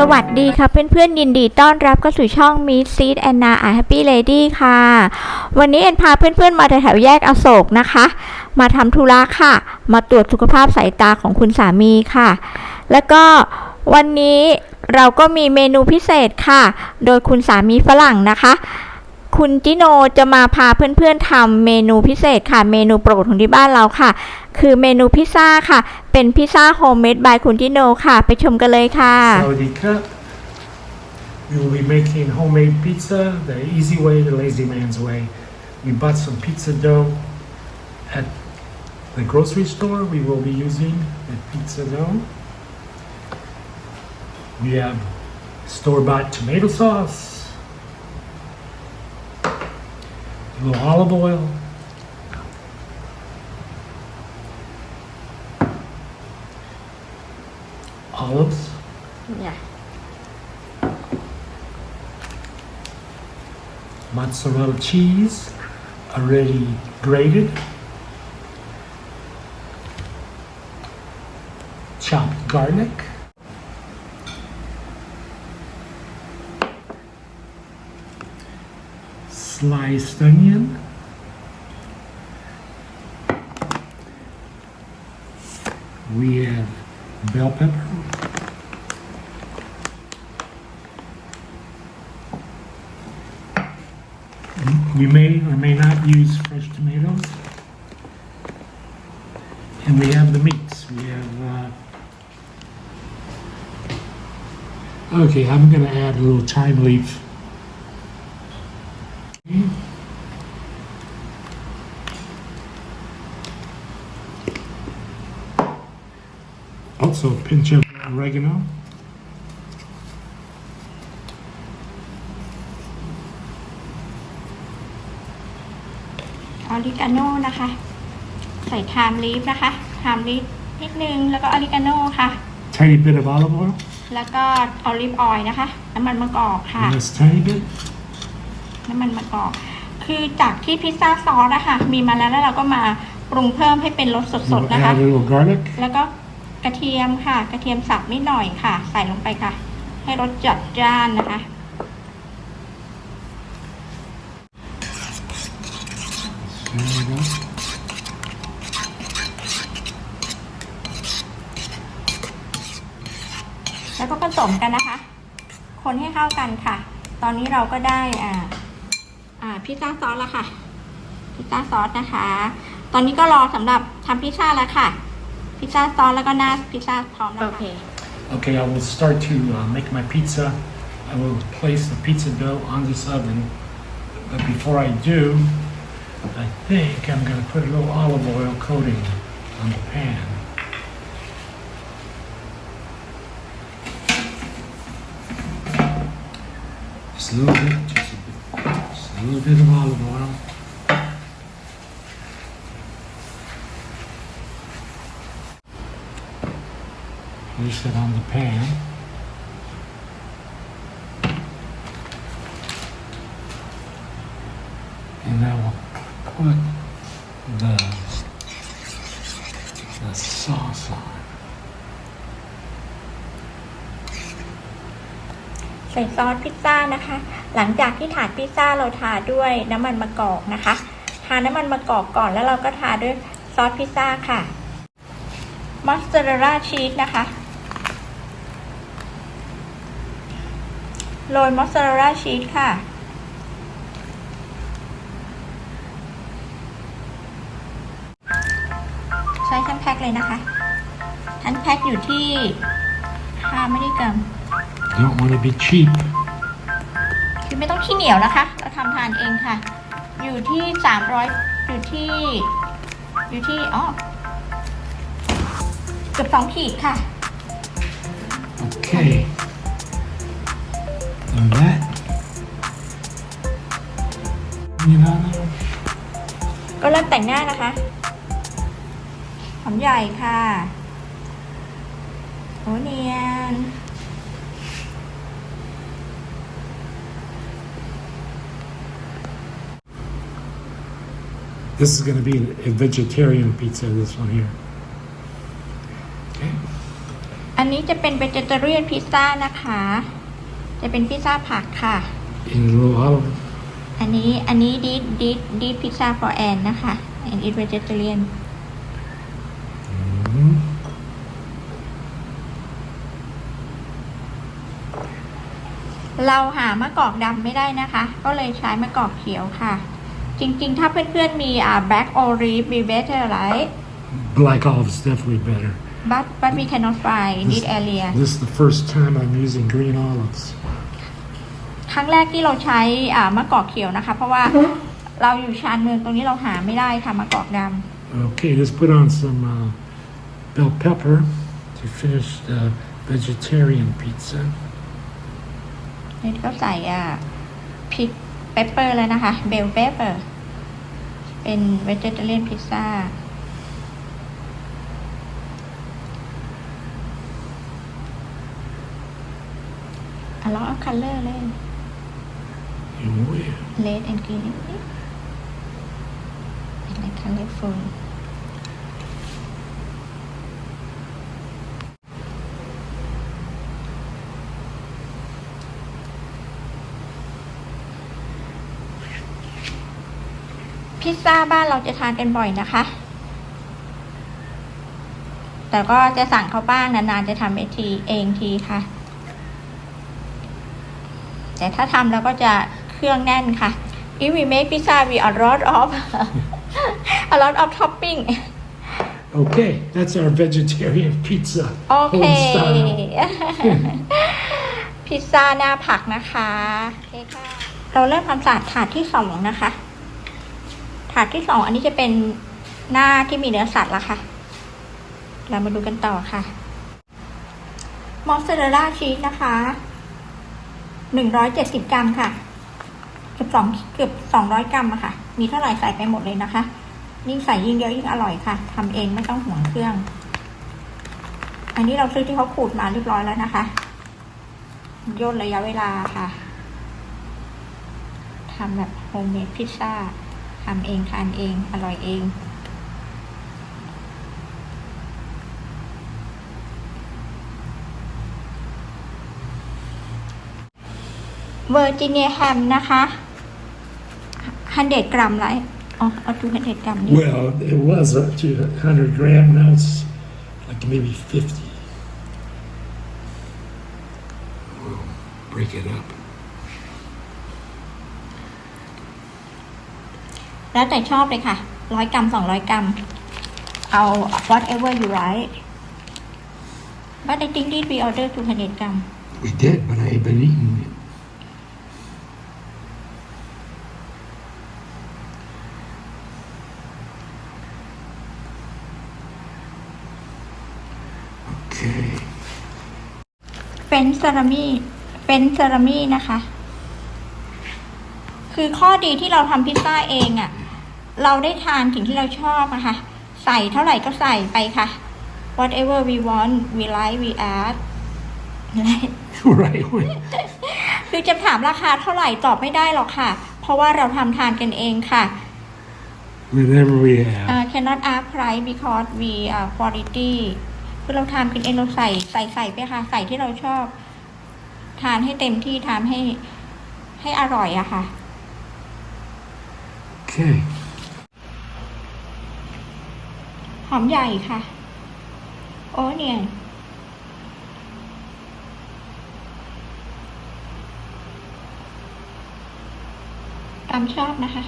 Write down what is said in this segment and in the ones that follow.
สวัสดีค่ะเพื่อนๆยินดีต้อนรับเข้าสู่ช่อง Meet Seed and Na a Happy Lady ค่ะ วันนี้เอ็นพาเพื่อนๆมาแถวแยกอโศกนะคะ มาทำธุระค่ะ มาตรวจสุขภาพสายตาของคุณสามีค่ะ แล้วก็วันนี้เราก็มีเมนูพิเศษค่ะ โดยคุณสามีฝรั่งนะคะ คุณจิโนจะมาพาเพื่อนๆทำเมนูพิเศษค่ะ เมนูโปรดของที่บ้านเราค่ะ คือเมนูพิซซ่าค่ะ เป็นพิซซ่าโฮมเมดบายคุณจิโนค่ะ ไปชมกันเลยค่ะ Saudi cup. We will be making homemade pizza the easy way, the lazy man's way. We bought some pizza dough at the grocery store. We will be using the pizza dough. We have store-bought tomato sauce, a little olive oil, olives, Yeah. mozzarella cheese, already grated, chopped garlic, sliced onion, we have bell pepper, We may or may not use fresh tomatoes. And we have the meats. We have, uh, okay, I'm gonna add a little thyme leaf. Also a pinch of oregano. ออริกาโน่นะคะ ใส่ไทม์ลีฟนะคะไทม์ลีฟนิดนึง แล้วก็ออริกาโน่ค่ะ Tiny bit of olive oil. แล้วก็ออลิฟออยล์นะคะ น้ำมันมะกอกค่ะ And this tiny bit. น้ำมันมะกอก คือจากที่พิซซ่าซอสอะค่ะมีมาแล้วแล้วเราก็มาปรุงเพิ่มให้เป็นรสสด We'll ๆนะคะ add a little garlic. แล้วก็ก ระเทียมค่ะ กระเทียมสับนิดหน่อยค่ะ ใส่ลงไปค่ะ ให้รสจัดจ้านนะคะ แล้วก็ผสมกันนะคะ คนให้เข้ากันค่ะ ตอนนี้เราก็ได้อ่าอ่าพิซซ่าซอสแล้วค่ะพิซซ่าซอสนะคะ ตอนนี้ก็รอสำหรับทำพิซซ่าแล้วค่ะ พิซซ่าซอสแล้วก็หน้าพิซซ่าพร้อมแล้วค่ะ Okay, I will start to uh, make my pizza. I will place the pizza dough on this oven. But before I do, I think I'm going to put a little olive oil coating on the pan. Just a little bit, just a, bit, just a little bit of olive oil. Place it on the pan. And I will put the, the sauce on. ใส่ซอสพิซซ่านะคะ หลังจากที่ถาดพิซซ่าเราทาด้วยน้ำมันมะกอกนะคะ ทาน้ำมันมะกอกก่อนแล้วเราก็ทาด้วยซอสพิซซ่าค่ะ มอสซาเรลล่าชีสนะคะ โรยมอสซาเรลล่าชีสค่ะ ใช้ทั้งแพ็คเลยนะคะทั้งแพ็คอยู่ที่5มิลลิกรัม Don't want to be cheap. คือไม่ต้องขี้เหนียวนะคะ เราทำทานเองค่ะ อยู่ที่สามร้อยอยู่ที่ อยู่ที่อ๋อเกือบสองขีดค่ะ Okay. And that. You know, ก็เริ่มแต่งหน้านะคะ หอมใหญ่ค่ะโอเนียน This is going to be a vegetarian pizza, this one here. Okay. อันนี้จะเป็น vegetarian pizza นะคะ จะเป็นพิซซ่าผักค่ะ In a little olive. อันนี้อันนี้ดีดีดีพิซซ่า for Anne นะคะ and it vegetarian Mhm. เราหามะกอกดำไม่ได้นะคะ ก็เลยใช้มะกอกเขียวค่ะ จริงๆ ถ้าเพื่อนๆมีอ่า black olive be better right Black olive is definitely better. but but we cannot find in this area This is the first time I'm using green olives. ครั้งแรกที่เราใช้อ่ามะกอกเขียวนะคะ เพราะว่าเราอยู่ชานเมืองตรงนี้เราหาไม่ได้ค่ะมะกอกด Okay, let's put on some uh, bell pepper to finish the vegetarian pizza. ำนี่ก็ใส่อ่าพริกเปปเปอร์แล้วนะคะ เบลเปปเปอร์ เป็น vegetarian pizza อะลองเอาคัลเลอร์เลย Oh, yeah. red and green นิดๆ and like colorful พิซซ่าบ้านเราจะทานกันบ่อยนะคะ แต่ก็จะสั่งเขาบ้างนานๆจะทำเองทีเองทีค่ะ แต่ถ้าทำแล้วก็จะ เครื่องแน่นค่ะ if we make pizza we a lot of a lot of topping Okay, that's our vegetarian pizza. โอเค Home style. พิซซ่าหน้าผักนะคะโอเคค่ะเราเริ่มทำศาสตร์ถาดที่สองนะคะ ถาดที่สองอันนี้จะเป็นหน้าที่มีเนื้อสัตว์ละค่ะ เรามาดูกันต่อค่ะ มอสซาเรลล่าชีสนะคะหนึ่งร้อยเจ็ดสิบกรัมค่ะ เกือบสองเกือบสองร้อยกรัมอะค่ะ มีเท่าไหร่ใส่ไปหมดเลยนะคะ ยิ่งใส่ยิ่งเยอะยิ่งอร่อยค่ะทำเองไม่ต้องห่วงเครื่อง อันนี้เราซื้อที่เขาขูดมาเรียบร้อยแล้วนะคะย่นระยะเวลาค่ะทำแบบโฮมเมดพิซซ่าทำเองทานเอง อร่อยเอง เวอร์จิเนียแฮมนะคะ ฮันเดกรัมไรอ๋อเอาทูฮันเดกรัมนี่ Well, it was up to 100 gram. Now it's like maybe 50. We'll break it up. แล้วแต่ชอบเลยค่ะ ร้อยกรัมสองร้อยกรัม เอา whatever you like but I think this we order 200กรัม We did, but I ain't been eating it. Okay. เป็นซาลามี่เป็นซาลามี่นะคะ คือข้อดีที่เราทำพิซซ่าเองอะ่ะ เราได้ทานสิ่งที่เราชอบอะค่ะ ใส่เท่าไหร่ก็ใส่ไปค่ะ whatever we want we like we add right. wait. คือจะถามราคาเท่าไหร่ตอบไม่ได้หรอกค่ะ เพราะว่าเราทำทานกันเองค่ะ Whatever we have. uh, cannot ask price because we uh, quality คือเราทานกันเองเราใส่ใส่ใส่ไปค่ะ ใส่ที่เราชอบ ทานให้เต็มที่ทานให้ให้อร่อยอะค่ะ Okay. หอมใหญ่ค่ะ โอ้เนี่ย ตามชอบนะคะ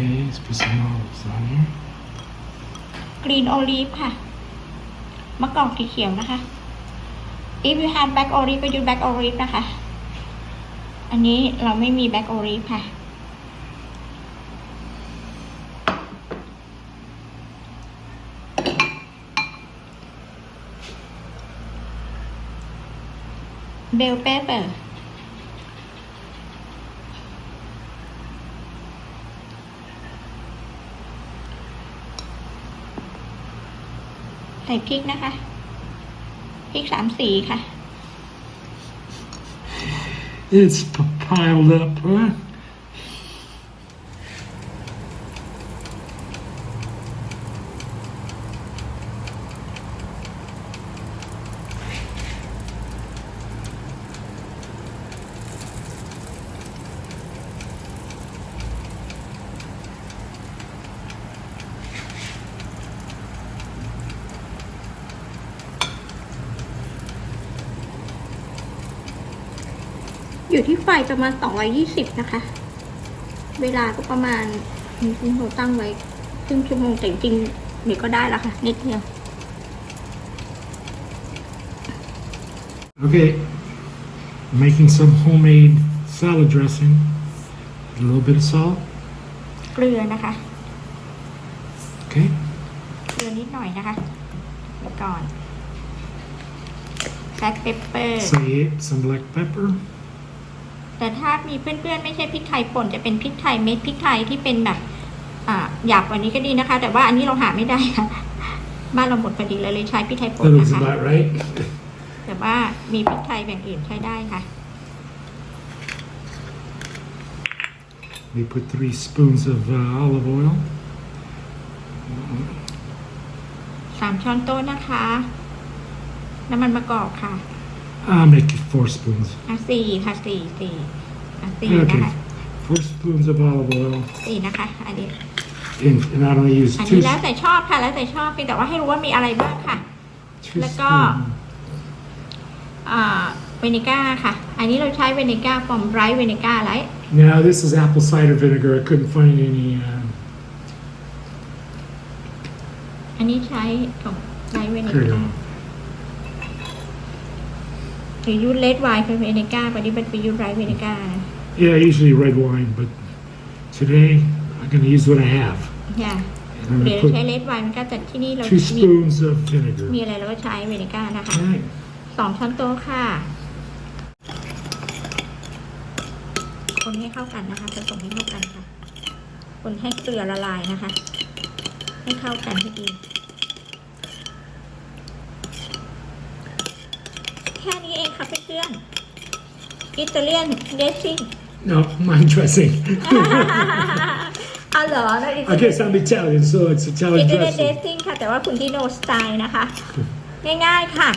Okay, let's put some olives on here. กรีนโอลีฟค่ะมะกอกสีเขียวนะคะ if you have black olive ก็ use black olive นะคะ อันนี้เราไม่มี black olive ค่ะเบลเปเปอร์ใส่พริกนะคะ พริกสามสีค่ะ It's p- piled up, huh? อยู่ที่ไฟประมาณ 220 นะคะ เวลาก็ประมาณนี่เราตั้งไว้ครึ่งชั่วโมงแต่จริงๆเดี๋ยวก็ได้แล้วค่ะ นิดเดียว Okay. Making some homemade salad dressing. A little bit of salt. เกลือนะคะ Okay. เกลือนิดหน่อยนะคะไว้ก่อนแบล็คเปปเปอร์ Say some black pepper. แต่ถ้ามีเพื่อนๆไม่ใช่พริกไทยป่นจะเป็นพริกไทยเม็ดพริกไทยที่เป็นแบบอ่าหยาบกว่านี้ก็ดีนะคะ แต่ว่าอันนี้เราหาไม่ได้ค่ะบ้านเราหมดพอดีเลยเลยใช้พริกไทยป่น That looks นะคะ about right. แต่ว่ามีพริกไทยแบบอื่นใช้ได้ค่ะ We put three spoons of uh, olive oil. สามช้อนโต๊ะนะคะ น้ำมันมะกอกค่ะ I'll make it four spoons. อ่ะสี่ค่ะสี่สี่อ่ะสี่นะ Okay. คะ Four spoons of olive oil. สี่นะคะ อันนี้ And, and I don't use อัน two, นี้แล้วแต่ชอบค่ะ แล้วแต่ชอบเพียงแต่ว่าให้รู้ว่ามีอะไรบ้างค่ะ two Let go. spoons. อ่าเวนิก้าค่ะ อันนี้เราใช้เวนิก้าฟอมไรท์เวนิก้าไร Now, this is apple cider vinegar. I couldn't find any. Uh, อันนี้ใช้ของไรท์เวนิ here you ก้า go. หรือยูเลดไวน์เป็นเวนิก้าปฏิบัติเป็นยูไรท์เวนิก้า Yeah, usually red wine, but today I'm going to use what I have. อย่า And I'm หรือ going to ใช้ put เลดไวน์มันก็จะที่นี่เรา two มี spoons of มี vinegar. อะไรเราก็ใช้เวนิก้านะคะ All right. สองช้อนโต๊ะค่ะ คนให้เข้ากันนะคะผสมให้เข้ากันค่ะ คนให้เกลือละลายนะคะ ให้เข้ากันให้ดี แค่นี้เองค่ะเพื่อนๆอิตาเลียนเดซซิ่ง No, mine dressing. เอาเหรอนะอิ I guess I'm Italian, so it's อิ Italian ตาเลียนเดซ dressing. ซิ่งค่ะ แต่ว่าคุณที่โนสไตล์นะคะ ง่ายๆค่ะ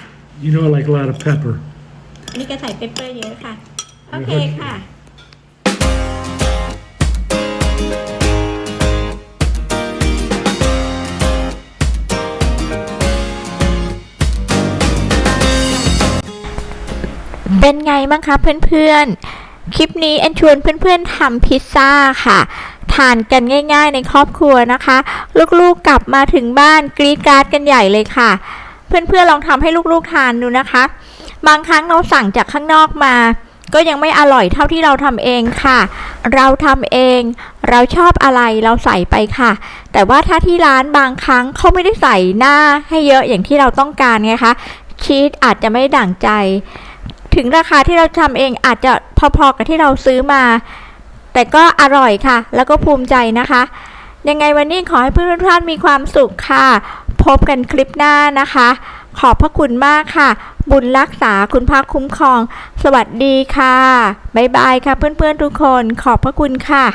You know I like a lot of pepper. อันนี้ก็ใส่เปปเปอร์เยอะค่ะ โอเคค่ะ เป็นไงบ้างคะเพื่อนๆ คลิปนี้แอนชวนเพื่อนๆทำพิซซ่าค่ะ ทานกันง่าย ๆ ในครอบครัวนะคะ ลูกๆกลับมาถึงบ้านกรีดกราดกันใหญ่เลยค่ะ เพื่อนๆลองทำให้ลูกๆทานดูนะคะ บางครั้งเราสั่งจากข้างนอกมา ก็ยังไม่อร่อยเท่าที่เราทำเองค่ะ เราทำเอง เราชอบอะไรเราใส่ไปค่ะ แต่ว่าถ้าที่ร้านบางครั้งเขาไม่ได้ใส่หน้าให้เยอะอย่างที่เราต้องการไงคะชีสอาจจะไม่ดั่งใจ ถึงราคาที่เราทำเองอาจจะพอๆกับที่เราซื้อมา แต่ก็อร่อยค่ะ แล้วก็ภูมิใจนะคะ ยังไงวันนี้ขอให้เพื่อนๆท่านมีความสุขค่ะ พบกันคลิปหน้านะคะ ขอบพระคุณมากค่ะ บุญรักษาคุณพระคุ้มครอง สวัสดีค่ะ บ๊ายบายค่ะเพื่อนๆทุกคน ขอบพระคุณค่ะ